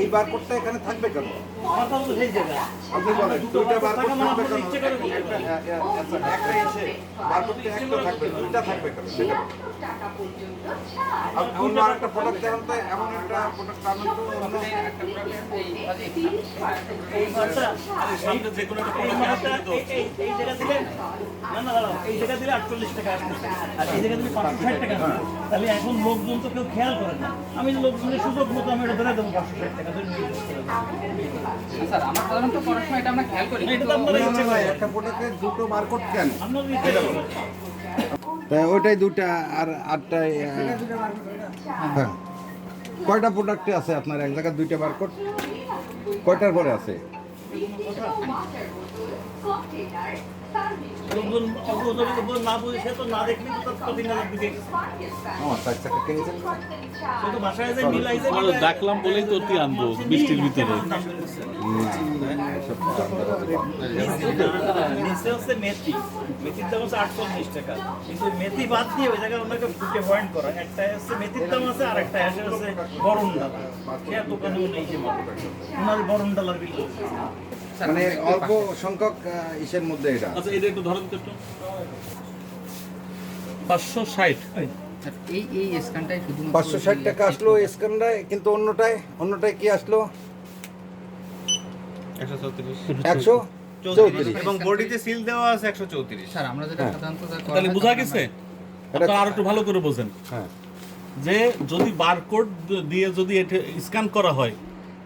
এই বারকোডটা এখানে থাকবে কেন? মাথা মতো আপনি বলেন দুইটা বারকোড থাকবে কেন? ইচ্ছে করে করতে একটা পারেন। একটা এসে বারকোডটা একটা থাকবে দুইটা থাকবে কেন? সেটা বলুন। টাকা পর্যন্ত ছাড় আর অন্য আরেকটা প্রোডাক্ট দেখান তো এমন একটা প্রোডাক্ট আনুন তো অন্য এই সামনে যে কোনো একটা জায়গা দিলে না না এই জায়গা দিলে আটচল্লিশ টাকা আর এই জায়গা দিলে পাঁচশো ষাট টাকা তাহলে এখন লোকজন তো কেউ খেয়াল করে না। আমি লোকজনের সুযোগ মতো আমি এটা ধরে দেবো পাঁচশো স্যার আমরা সাধারণত সময় এটা আমরা খেয়াল করি একটা প্রোডাক্টে দুটো কেন? তাই ওইটাই দুটা আর আটটাই হ্যাঁ। কয়টা প্রোডাক্টে আছে আপনার? এক জায়গায় দুইটা বারকোড কয়টার পরে আছে? লোকজন না বুঝে সে তো না দেখলে তো সে তো বাসায় যে বলেই তো তুই আনব বৃষ্টির ভিতরে নিচে হচ্ছে মেথি মেথির দাম হচ্ছে টাকা কিন্তু মেথি বাদ দিয়ে ওই জায়গায় ওনাকে দুটো পয়েন্ট করা একটা হচ্ছে মেথির দাম আছে আর একটা আছে হচ্ছে গরম ডাল সে দোকানেও নেই ওনার গরম ডালার বিল মানে অল্প সংখ্যক ইসের মধ্যে এটা। আচ্ছা এটা একটু ধরেন তো একটু। পাঁচশো ষাট। এই এই স্ক্যানটাই শুধুমাত্র পাঁচশো ষাট টাকা আসলো স্ক্যানটায় কিন্তু অন্যটায় অন্যটায় কি আসলো? একশো চৌত্রিশ। এবং বডিতে সিল দেওয়া আছে একশো চৌত্রিশ। স্যার আমরা যেটা হ্যাঁ। সাধারণত তাহলে বোঝা গেছে? আপনারা আরও একটু ভালো করে বোঝেন। হ্যাঁ। যে যদি বারকোড দিয়ে যদি স্ক্যান করা হয়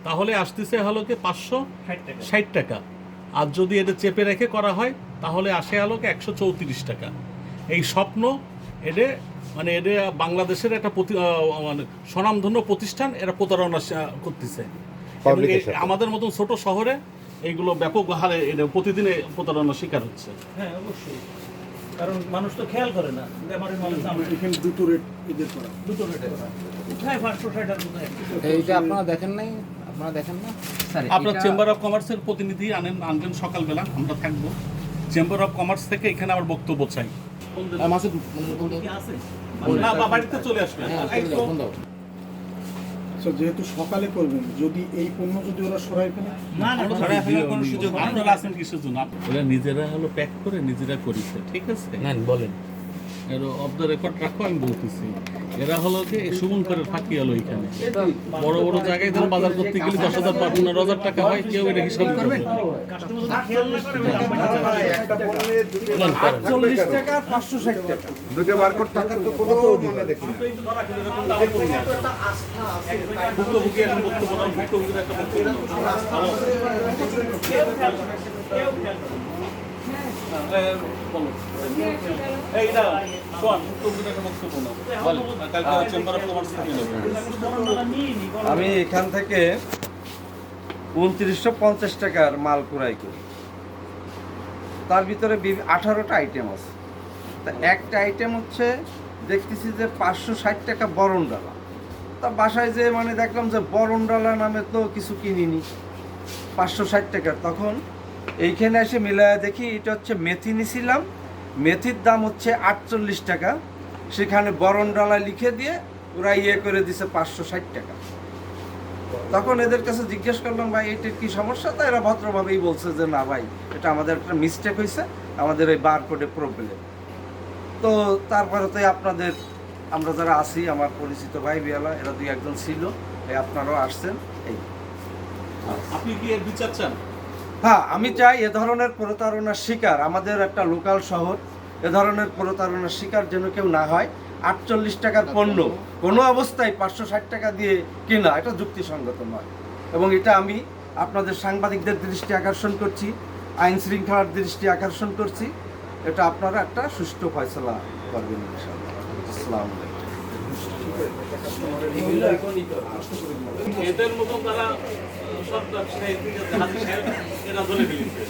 তাহলে আসতেছে হলো কি পাঁচশো ষাট টাকা। আর যদি এটা চেপে রেখে করা হয় তাহলে আসে হলো কি একশো চৌত্রিশ টাকা। এই স্বপ্ন এটা মানে এটা বাংলাদেশের একটা প্রতি- মানে স্বনামধন্য প্রতিষ্ঠান এরা প্রতারণা করতেছে। আমাদের মতন ছোট শহরে এইগুলো ব্যাপক হারে এটা প্রতিদিনে প্রতারণার শিকার হচ্ছে। হ্যাঁ অবশ্যই। কারণ মানুষ তো খেয়াল করে না দুটো রেট দুটো রেটে কোথায় পাঁচশো ষাট আর কোথায় এইটা আপনারা দেখেন নাই? আপনারা দেখেন না? আপনার চেম্বার অফ কমার্সের প্রতিনিধি আনেন আনবেন সকালবেলা আমরা থাকব। চেম্বার অফ কমার্স থেকে এখানে আমার বক্তব্য চাই। না বাড়িতে চলে আসবেন হ্যাঁ, বন্ধ। আচ্ছা যেহেতু সকালে করবেন যদি এই পণ্য যদি ওরা সরাই ফেলে? না না সরাই ফেলার কোনো সুযোগ আপনারা আছেন কিসের জন্য? ওরা নিজেরা হলো প্যাক করে নিজেরা করেছে ঠিক আছে? বলেন। এর অফ দ্য রেকর্ড রাখো আমি বলতেছি। এরা হলো কি সুমন করে ফাঁকি হলো এখানে। বড় বড় জায়গায় ধরো বাজার করতে গেলে দশ হাজার বা পনেরো হাজার টাকা হয় কেউ এটা হিসাব করবে মানে ভুক্তভোগী একটা আমি এখান থেকে উনত্রিশশো পঞ্চাশ টাকার মাল ক্রয় করি। তার ভিতরে আঠারোটা আইটেম আছে। তা একটা আইটেম হচ্ছে, দেখতেছি যে পাঁচশো ষাট টাকা বরণ ডালা তা বাসায় যে মানে দেখলাম যে বরণ ডালা নামে তো কিছু কিনিনি। পাঁচশো ষাট টাকার। তখন এইখানে এসে মিলায় দেখি এটা হচ্ছে মেথি নিছিলাম মেথির দাম হচ্ছে আটচল্লিশ টাকা। সেখানে বরণ ডালা লিখে দিয়ে ওরা ইয়ে করে দিছে পাঁচশো ষাট টাকা। তখন এদের কাছে জিজ্ঞেস করলাম, ভাই এটার কি সমস্যা? তা এরা ভদ্রভাবেই বলছে যে, না ভাই, এটা আমাদের একটা মিস্টেক হয়েছে আমাদের এই বার কোডে প্রবলেম তো তারপরে তো আপনাদের, আমরা যারা আছি, আমার পরিচিত ভাই বিয়ালা, এরা দুই একজন ছিল। আপনারাও আসছেন। এই। আপনি কি বিচার চান? হ্যাঁ আমি চাই এ ধরনের প্রতারণার শিকার, আমাদের একটা লোকাল শহর, এ ধরনের প্রতারণার শিকার যেন কেউ না হয়। আটচল্লিশ টাকার পণ্য, কোনো অবস্থায় পাঁচশো ষাট টাকা দিয়ে কেনা, এটা যুক্তিসঙ্গত নয়। এবং এটা আমি আপনাদের সাংবাদিকদের দৃষ্টি আকর্ষণ করছি, আইন শৃঙ্খলার দৃষ্টি আকর্ষণ করছি। এটা আপনারা একটা সুষ্ঠু ফয়সলা করবেন আসসালামু আলাইকুম। এদের মতো তারা সব ব্যবসায়ী হাজি সাহেব এরা ধরে ফেলেছে।